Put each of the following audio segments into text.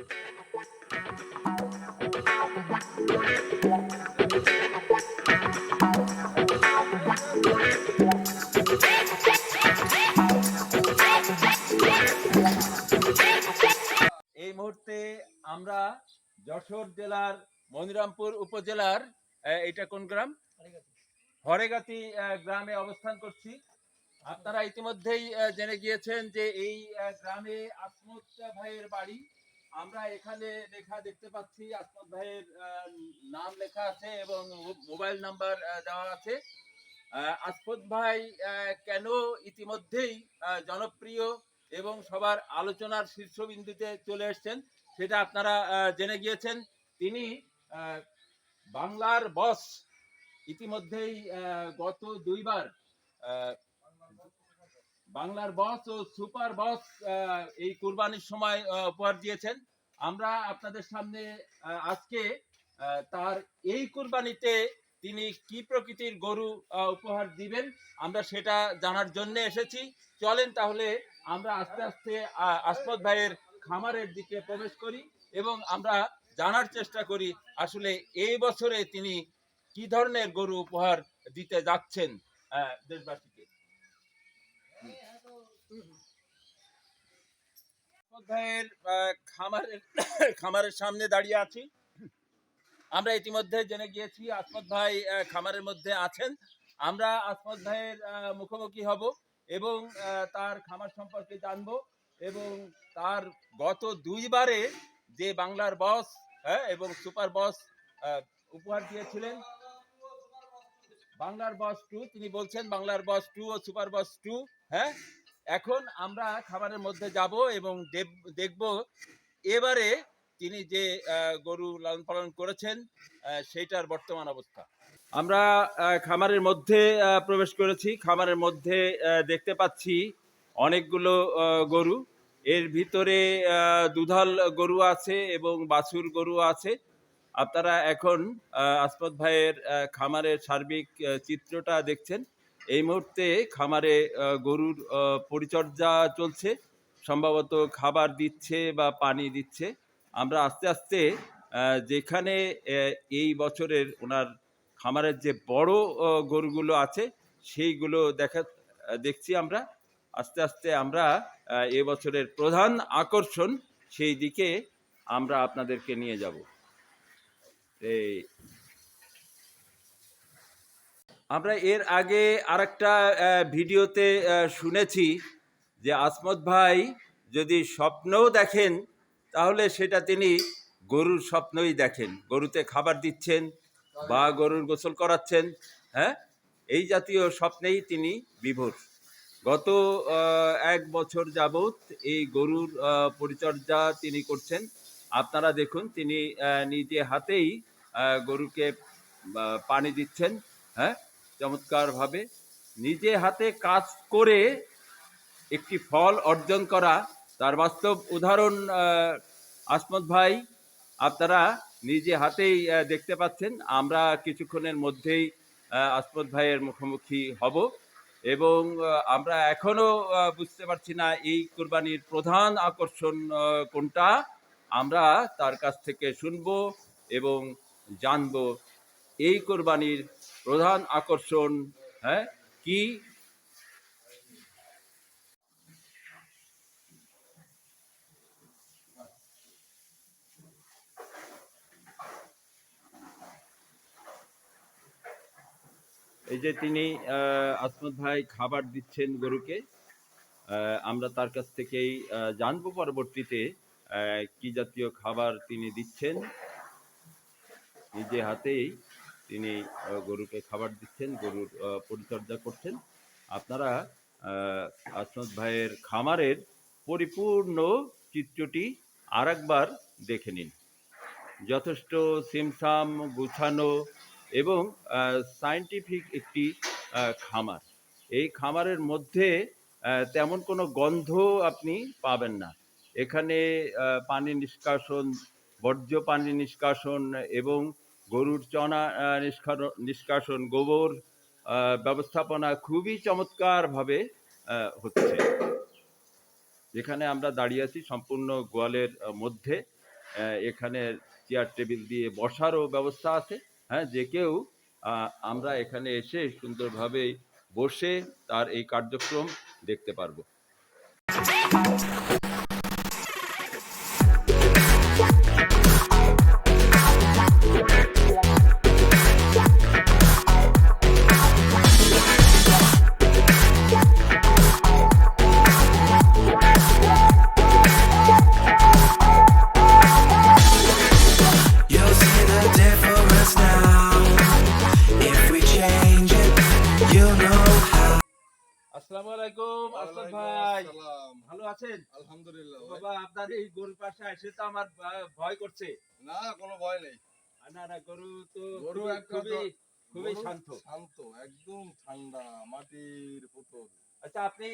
এই মুহূর্তে আমরা যশোর জেলার মনিরামপুর উপজেলার এটা কোন গ্রাম? হরেগাতি গ্রামে অবস্থান করছি। আপনারা ইতিমধ্যেই জেনে গিয়েছেন যে এই গ্রামে আসমত ভাইয়ের বাড়ি আমরা এখানে লেখা দেখতে পাচ্ছি, আসমত ভাইয়ের নাম লেখা আছে এবং মোবাইল নাম্বার দেওয়া আছে। আসমত ভাই কেন ইতিমধ্যেই জনপ্রিয় এবং সবার আলোচনার শীর্ষবিন্দুতে চলে এসেছেন সেটা আপনারা জেনে গিয়েছেন। তিনি বাংলার বস। ইতিমধ্যেই গত দুইবার বাংলার বস ও সুপার বস এই কুরবানির সময় উপহার দিয়েছেন। আমরা আপনাদের সামনে আজকে তার এই কুরবানিতে তিনি কি প্রকৃতির গরু উপহার দিবেন আমরা সেটা জানার জন্য এসেছি। চলেন তাহলে আমরা আস্তে আস্তে আসমত ভাইয়ের খামারের দিকে প্রবেশ করি এবং আমরা জানার চেষ্টা করি আসলে এই বছরে তিনি কি ধরনের গরু উপহার দিতে যাচ্ছেন আহ, আহ, খামারের খামারের সামনে দাঁড়িয়ে আছি। আমরা ইতিমধ্যে জেনে গিয়েছি আসমত ভাই খামারের মধ্যে আছেন। আমরা আসমত ভাইয়ের মুখোমুখি হব এবং তার খামার সম্পর্কে জানব এবং তার গত দুইবারে যে বাংলার বস হ্যাঁ এবং সুপার বস উপহার দিয়েছিলেন বাংলার বস টু তিনি বলছেন বাংলার বস টু ও সুপার বস টু হ্যাঁ এখন আমরা খামারের মধ্যে যাব এবং দেখব এবারে তিনি যে গরু লালন পালন করেছেন সেইটার বর্তমান অবস্থা। আমরা খামারের মধ্যে প্রবেশ করেছি। খামারের মধ্যে দেখতে পাচ্ছি অনেকগুলো গরু। এর ভিতরে দুধাল গরু আছে এবং বাছুর গরু আছে। আপনারা এখন আসমত ভাইয়ের খামারের সার্বিক চিত্রটা দেখছেন। এই মুহূর্তে খামারে গরুর পরিচর্যা চলছে। সম্ভবত খাবার দিচ্ছে বা পানি দিচ্ছে। আমরা আস্তে আস্তে যেখানে এই বছরের ওনার খামারের যে বড় গরুগুলো আছে সেইগুলো দেখা দেখছি আমরা। আস্তে আস্তে আমরা আহ, এ বছরের প্রধান আকর্ষণ সেই দিকে আমরা আপনাদেরকে নিয়ে যাব। এই আমরা এর আগে আরেকটা ভিডিওতে শুনেছি যে আসমত ভাই যদি স্বপ্নও দেখেন, তাহলে সেটা তিনি গরুর স্বপ্নই দেখেন। গরুতে খাবার দিচ্ছেন বা গরুর গোসল করাচ্ছেন হ্যাঁ? এই জাতীয় স্বপ্নেই তিনি বিভোর। গত এক বছর যাবৎ এই গরুর পরিচর্যা তিনি করছেন। আপনারা দেখুন, তিনি নিজে হাতেই গরুকে পানি দিচ্ছেন হ্যাঁ? চমৎকারভাবে নিজে হাতে কাজ করে একটি ফল অর্জন করা। তার বাস্তব উদাহরণ আসমত ভাই আপনারা নিজে হাতেই দেখতে পাচ্ছেন। আমরা কিছুক্ষণের মধ্যেই আসমত ভাইয়ের মুখোমুখি হব এবং আমরা এখনও আহ, বুঝতে পারছি না এই কোরবানির প্রধান আকর্ষণ কোনটা। আমরা তার কাছ থেকে শুনব এবং জানব এই কোরবানির প্রধান আকর্ষণ হ্যাঁ কি? এই যে তিনি আহ, ভাই খাবার দিচ্ছেন গরুকে আমরা তার কাছ থেকেই জানব পরবর্তীতে কি জাতীয় খাবার তিনি দিচ্ছেন। নিজে হাতেই তিনি গরুকে খাবার দিচ্ছেন, গরুর পরিচর্যা করছেন। আপনারা আসমত ভাইয়ের খামারের পরিপূর্ণ চিত্রটি আরেকবার দেখে নিন। যথেষ্ট সিমসাম গুছানো এবং সায়েন্টিফিক একটি খামার। এই খামারের মধ্যে তেমন কোনো গন্ধ আপনি পাবেন না। এখানে পানি নিষ্কাশন, বর্জ্য পানি নিষ্কাশন এবং গরুর চনা নিষ্কাশন গোবর ব্যবস্থাপনা খুবই চমৎকারভাবে হচ্ছে। যেখানে আমরা দাঁড়িয়ে আছি সম্পূর্ণ গোয়ালের মধ্যে এখানে চেয়ার টেবিল দিয়ে বসারও ব্যবস্থা আছে। হ্যাঁ যে কেউ আমরা এখানে এসে সুন্দরভাবে বসে তার এই কার্যক্রম দেখতে পারব। আসসালামু আলাইকুম আসলাম ভাই। ভালো আছেন? আলহামদুলিল্লাহ বাবা আপনার এই গরুর পাশে এসে তো আমার ভয় করছে। না কোনো ভয় নেই। না না গরু তো গরু খুবই- খুবই তো- খুবই গরু শান্ত। শান্ত একদম ঠান্ডা মাটির পুতুল। আচ্ছা আপনি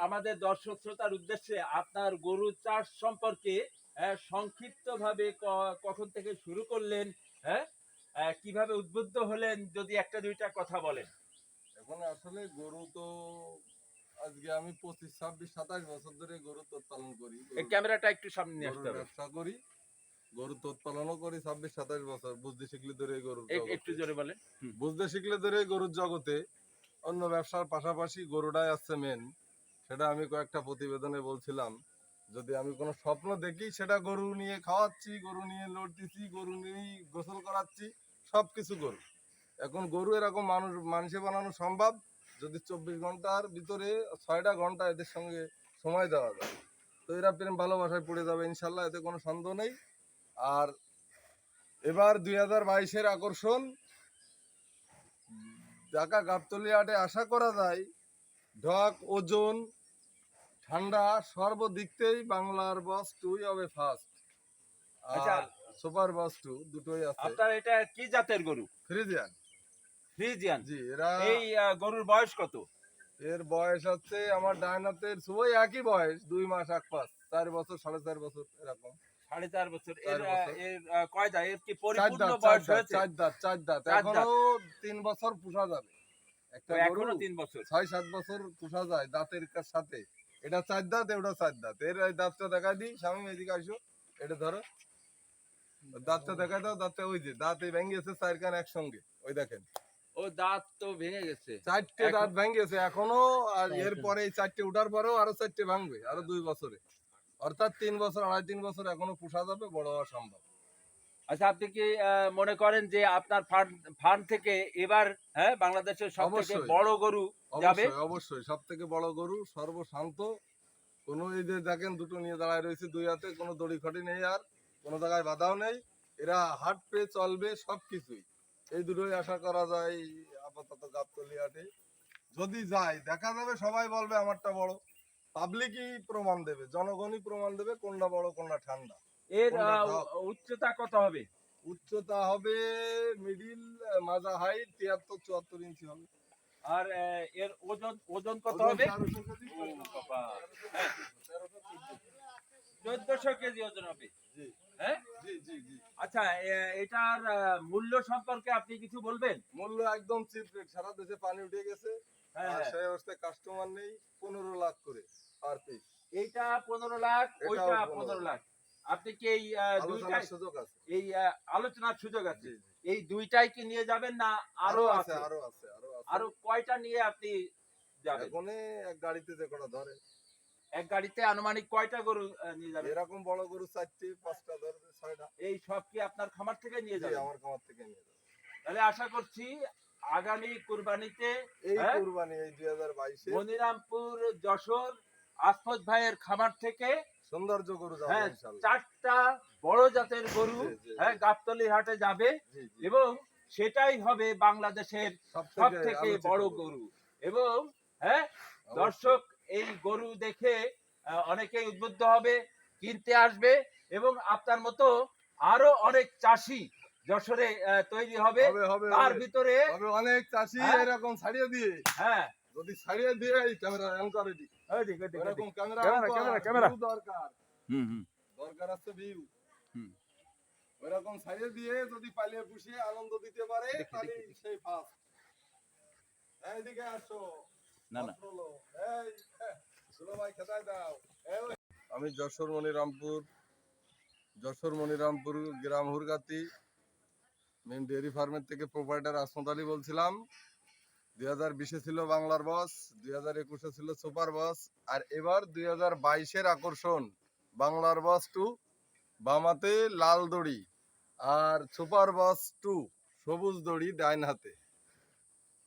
আমাদের দর্শক শ্রোতার উদ্দেশ্যে আপনার গরু চাষ সম্পর্কে সংক্ষিপ্ত ভাবে কখন থেকে শুরু করলেন হ্যাঁ? কীভাবে উদ্বুদ্ধ হলেন যদি একটা দুইটা কথা বলেন। এখন আসলে গরু তো আজকে আমি পঁচিশ ছাব্বিশ সাতাশ বছর ধরে গরু তোর পালন করি ক্যামেরাটা একটু সামনে নিয়ে আসতে হবে। ব্যবসা করি গরু তোর করি ছাব্বিশ সাতাশ বছর বুঝতে শিখলে ধরে জগতে। একটু জোরে বলেন। বুঝতে শিখলে ধরে গরুর জগতে অন্য ব্যবসার পাশাপাশি গরুটাই আসছে মেন সেটা আমি কয়েকটা প্রতিবেদনে বলছিলাম যদি আমি কোনো স্বপ্ন দেখি সেটা গরু নিয়ে খাওয়াচ্ছি গরু নিয়ে লোড দিচ্ছি গরু নিয়েই গোসল করাচ্ছি সব কিছু গরু। এখন গরু এরকম মানুষ মানুষে বানানো সম্ভব যদি চব্বিশ ঘণ্টার ভিতরে ছয়টা ঘণ্টা এদের সঙ্গে সময় দেওয়া যায়। তো এরা প্রেম ভালোবাসায় পড়ে যাবে ইনশাল্লাহ এতে কোনো সন্দেহ নেই। আর এবার দুই হাজার বাইশের আকর্ষণ ঢাকা গাবতলি হাটে আশা করা যায় ঢক ওজন ঠান্ডা সর্বদিকতেই বাংলার বস টুই হবে ফার্স্ট আচ্ছা। আর সুপার বস টু দুটোই আছে। আপনার এটা কি জাতের গরু? ফ্রিজিয়ান। ফ্রিজিয়ান। এই গরুর বয়স কত? এর বয়স হচ্ছে আমার সবই একই বয়স দুই মাস এক পাঁচ চার বছর সাড়ে চার বছর এরকম। সাড়ে চার বছর। এর এর কয় দাঁত? এর কি পরিপূর্ণ বয়স হয়েছে? চার দাঁত চার দাঁত। এখনও তিন বছর পুষা যাবে। একটা এখনও তিন বছর? ছয় সাত বছর পুষা যায় দাঁতের সাথে। এটা চার দাঁত এটা চার দাঁত। এর দাঁতটা দেখা দিই স্বামী এদিকে আসো এটা ধরো। দাঁতটা দেখা দাও দাঁতটা ওই যে দাঁত এই ভেঙেছে চার কান একসঙ্গে। ওই দেখেন। ও দাঁত তো ভেঙে গেছে। চারটে দাঁত ভেঙেছে এখনও আর এরপরে এই চারটে উঠার পরেও আরও চারটে ভাঙবে আরও দুই বছরে। অর্থাৎ তিন বছর আড়াই তিন বছর এখনও পুষা যাবে বড় হওয়া সম্ভব। আচ্ছা আপনি কি মনে করেন যে আপনার ফার্ম ফার্ম থেকে এবার হ্যাঁ বাংলাদেশের সব থেকে বড় গরু যাবে? অবশ্যই অবশ্যই। সব থেকে বড় গরু সর্বশান্ত। কোনো এই যে দেখেন দুটো নিয়ে দাঁড়ায় রয়েছে দুই হাতে কোনো দড়ি খটি নেই আর কোনো জায়গায় বাধাও নেই। এরা হাট পেয়ে চলবে সব কিছুই এই দুটোই আশা করা যায় আপাতত গাবতলি হাটে যদি যায় দেখা যাবে সবাই বলবে আমারটা বড়। পাবলিকই প্রমাণ দেবে জনগণই প্রমাণ দেবে কোনটা বড় কোনটা ঠান্ডা। এর? উচ্চতা কত হবে? উচ্চতা হবে মিডিল মাজা হাইট তিয়াত্তর চুয়াত্তর ইঞ্চি হবে। আর এর ওজন ওজন কত হবে? ও বাবা। 1300 কেজি। চোদ্দশো কেজি ওজন হবে। জি। আচ্ছা এটার মূল্য সম্পর্কে আপনি কিছু বলবেন? মূল্য একদম চিপ রেট সারা দেশে পানি উঠে গেছে। হ্যাঁ আর হ্যাঁ। সেই অবস্থায় কাস্টমার নেই পনেরো লাখ করে পার পিস এইটা পনেরো লাখ ওইটা পনেরো লাখ। আপনি কি এই দুইটাই সুযোগ আছে। এই আলোচনার সুযোগ আছে? এই দুইটাই কি নিয়ে যাবেন না আরও আছে? আরও আছে আরও আছে। আরও কয়টা নিয়ে আপনি যাবেন? গাড়িতে যে কটা ধরে। এক গাড়িতে আনুমানিক কয়টা গরু নিয়ে যাবেন? এরকম বড় গরু চারটি পাঁচটা ধরবে ছয়টা। এই সব কি আপনার খামার থেকে নিয়ে জি, যাবেন? আমার খামার থেকে নিয়ে যাবে। তাহলে আশা করছি আগামী কুরবানিতে এই হ্যাঁ? কুরবানি এই দুই হাজার বাইশে। মনিরামপুর যশোর আসমত ভাইয়ের খামার থেকে সৌন্দর্য গরু যাবে হ্যাঁ চারটা বড় জাতের গরু হ্যাঁ গাবতলি হাটে যাবে। এবং সেটাই হবে বাংলাদেশের সব থেকে বড় গরু। এবং হ্যাঁ দর্শক এই গরু দেখে অনেকেই উদ্বুদ্ধ হবে কিনতে আসবে এবং আপনার মতো আরও অনেক চাষি যশোরে তৈরি হবে। তার ভিতরে অনেক চাষি হ্যাঁ? এরকম ছাড়িয়ে দিয়ে। হ্যাঁ। যদি ছাড়িয়ে দিয়ে এই ক্যামেরা অন করে দি। এরকম ক্যামেরা ক্যামেরা, ক্যামেরা। দরকার। হুম হুম। দরকার আছে ভিউ হুম। ওইরকম ছাড়িয়ে দিয়ে যদি পালিয়ে পুষিয়ে আনন্দ দিতে পারে তাহলে সেই ফার্স্ট এইদিকে আসো। না না। আমি যশোর মনিরামপুর যশোর মনিরামপুর গ্রাম হুরগাতি মেন ডেয়ারি ফার্মের থেকে প্রোপাইটার আসমত আলী বলছিলাম দুই হাজার বিশে ছিল বাংলার বস দুই হাজার একুশে ছিল সুপার বস আর এবার দুই হাজার বাইশের আকর্ষণ বাংলার বস টু বামাতে লাল দড়ি আর সুপার বস টু সবুজ দড়ি ডাইন হাতে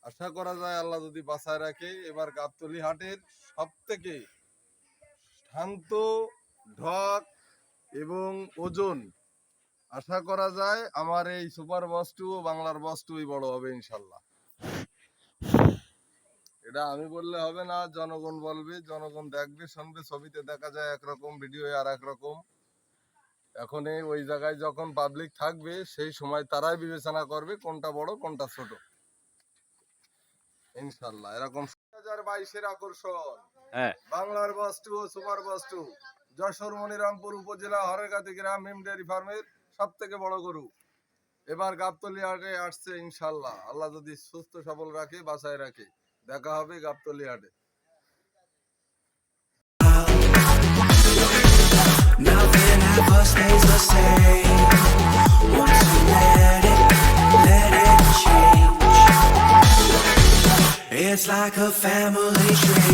আশা করা যায় আল্লাহ যদি বাঁচায় রাখে, এবার গাবতলি হাটের সব থেকে শান্ত ঢক এবং ওজন। আশা করা যায় আমার এই সুপার বস টু ও বাংলার বস টুই বড় হবে ইনশাল্লাহ। এটা আমি বললে হবে না, জনগণ বলবে, জনগণ দেখবে, শুনবে, ছবিতে দেখা যায় একরকম ভিডিও আর একরকম এখন ওই জায়গায় যখন পাবলিক থাকবে, সেই সময় তারাই বিবেচনা করবে কোনটা বড়, কোনটা ছোট। ইনশাল্লাহ এরকম হাজার বাইশের আকর্ষণ। হ্যাঁ। বাংলার বস ও সুপার বস যশোর মনিরামপুর উপজেলা হরেগাতি গ্রাম হিম ডেয়ারি ফার্মের সব থেকে বড় গরু। এবার গাবতলি হাটে আসছে ইনশাল্লাহ। আল্লাহ যদি সুস্থ সবল রাখে বাসায় রাখে। দেখা হবে গাবতলি হাটে। Nothing ever stays the same. Once you let it, It's like a family tree.